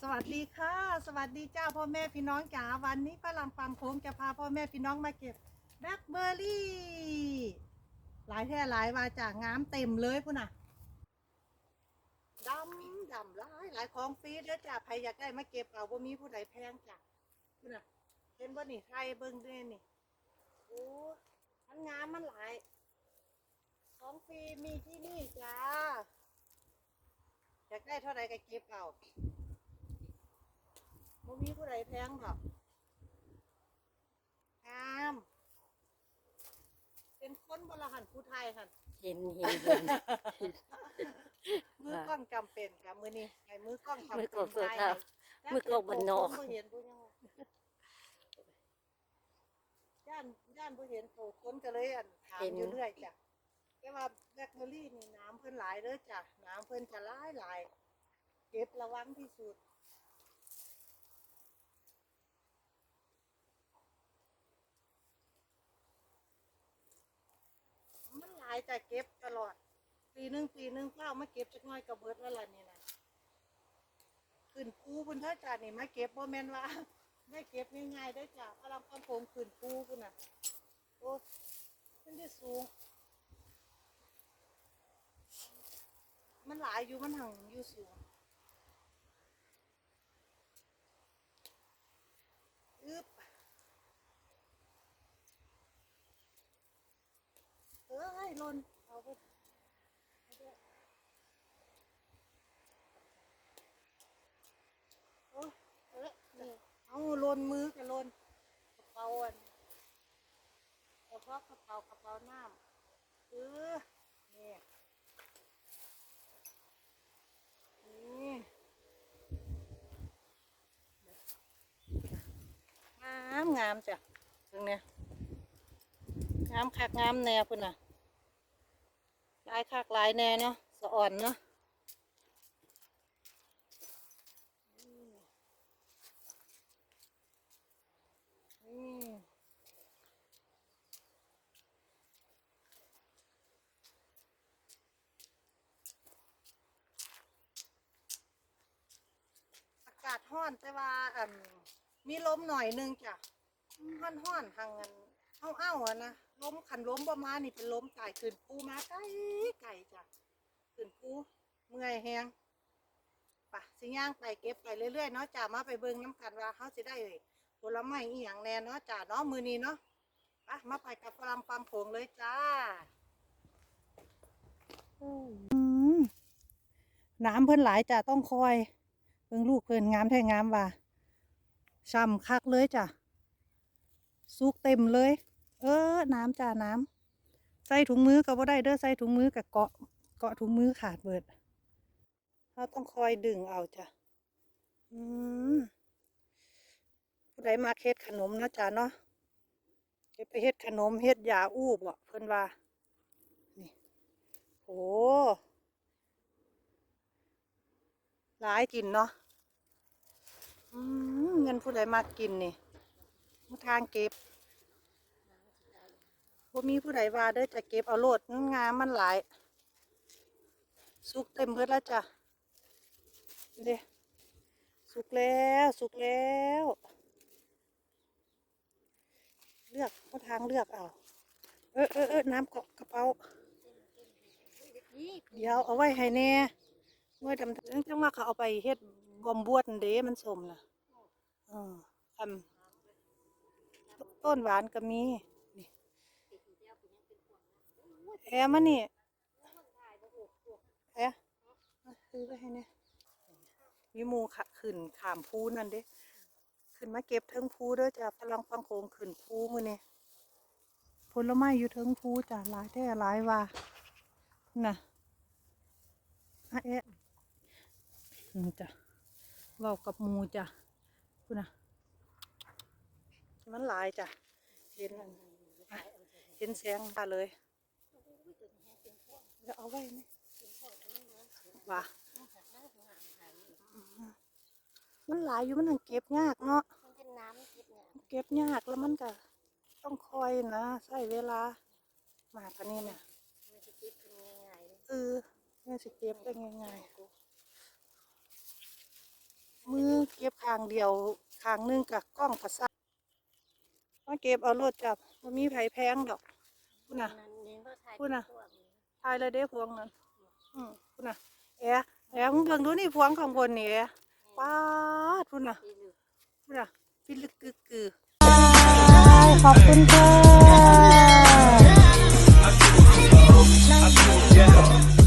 สวัสดีค่ะ สวัสดีเจ้าพ่อแม่พี่น้องจ๋าวันนี้ฝรั่งฟังโค้งจะพาพ่อแม่พี่น้องมาเก็บแบล็คเบอร์รี่ หลายแท่หลายวาจากงามเต็มเลยพุ่นน่ะดำดำหลายหลายของฟรีเด้อจ้าใครอยากได้มาเก็บเอาบ่มีผู้ใดแพงจ้ะพุ่นน่ะเห็นบ่นี่ใครเบิ่งเด้นี่โอ้มันงามมันหลาย ของฟรีมีที่นี่จ้าอยากได้เท่าไรก็เก็บเอา บ่มีผู้ใดแพงหรอกงาม เป็นคนบรหันผู้ไทยค่ะเห็นเห็นเห็น มือกล้องจำเป็นกับมือนี้ไอ้มือกล้องจำมืเป็อนกล้องสวยไทยครับมือกล้องบ้านนอก บ่เห็นผู้ยังว่าย่านย่านผู้เห็นโตคนก็เลยอันถามอยู่เรื่อยจ้ะแต่ว่าแบล็คเบอร์รี่นี่น้ำเพิ่นหลายเด้อจ้ะน้ำเพิ่นจะหลายหลายเก็บระวังที่สุด ใจเก็บตลอด ปีหนึ่งปีหนึ่งเฝ้ามาเก็บจักน้อยกระเบิดแล้วล่ะนี่นะขึ้นปูบนเท่าจานี่มาเก็บบ่แม่นว่าไม่เก็บง่ายๆได้จ้ะพลังความโผงขึ้นภูพุ่นน่ะโอ้มันจะสูง มันหลายอยู่มันหังอยู่สูงอึบเอ้ ยหล่นเอาไปเอาด้วยโอ้ยเอ้ยนี่เอาลนมือกับลนกระเป๋าอันเฉพาะกระเป๋ากระเป๋าน้ำเออนี่นี่งามงามจ้ะตรงเนี้ยงามคักงามแนวพุ่นน่ะ ลายคักลายแน่เนาะสะอ่อนเนาะอากาศห้อนแต่ว่าอันมีลมหน่อยนึงจ้ะห้อนห้อนทางเงินเอ้าเอ้าอะนะ ล้มขันล้มประมาณนี่เป็นล้มตายขึ้นปูมาไกลไก่จ้ะขึ้นปูเมื่อยแหงปะสิย่างไปเก็บไปเรื่อยๆเนาะจ้ามาไปเบิ่งน้ำกันว่าเขาสิได้ผลไม้อีหยังแน่เนาะจ้าเนาะมือนี้เนาะปะมาไปกับฝรั่งฟาร์มโขงเลยจ้าน้ำเพิ่นหลายจ้ะต้องคอยเบิ่งลูกเพิ่นงามแท้งามว่ะช่ำคักเลยจ้ะสุกเต็มเลย เออ น้ำจ้าน้ำใส่ถุงมือก็บ่ได้เด้อใส่ถุงมือกับเกาะ เกาะถุงมือขาดเบิดเราต้องคอยดึงเอาจ้ะอืมผู้ใดมาเฮ็ดขนมนะจ้าเนาะเก็บไปเฮ็ดขนมเฮ็ดยาอู้บ่เพิ่นว่านี่โอ้หลายกินเนาะอืมเงินผู้ใดมากินนี่มาทางเก็บ บ่มีผู้ใดว่าเด้อจะเก็บเอาโลดมันงามมันหลาย สุกเต็มเบิดแล้วจ้ะเด้สุกแล้วสุกแล้ว เลือกมาทางเลือกเอาเออเออเออน้ำเกาะกระเป๋า เดี๋ยวเอาไว้ให้แน่เมื่อดำๆจังว่าเขาเอาไปเฮ็ดบอมบวดเด้มันสมนะเออคำต้นหวานก็มีนี่ แอมันนี่แอมซื้อไปให้เนี่ยมีมูขะขึ้นขามพูนั่นเด้ขึ้นมาเก็บเทิงพูเด้อจ้ะพลังฟังโคงขึ้นพูมือเนี่ยผลไม้อยู่เทิงพูจ้ะหลายแท้หลายว่าน่ะอะเอ๊ะจ้ะเว้ากับมูจ้ะคุณน่ะมันหลายจ้ะเห็นอันเห็นแสงตาเลย จะเอาไว้ไหมว่ามันหลายอยู่มันต้องเก็บยากเนาะมันเป็นน้ำคิดเนี่ยเก็บยากแล้วมันก็ต้องคอยนะใช้เวลามาปานนี้เนี่ยมันจะคิดเป็นง่ายๆเลยเออแม่สิเก็บได้ง่ายมือเก็บข้างเดียวข้างหนึงกับกล้องประสาทมาเก็บเอารถจับมันมีไผแพงดอกคุณน่ะนั่นเองก็ถ่ายพูดน่ะพวกนี้ ทายเลยเด้พวงนั้นอืมคุณน่ะแอะแอะมึงเบิ่งดูนี่พวงข้างบนนี่แอะป้าดคุณน่ะคุณน่ะฟิลึกกึกกือขอบคุณค่ะ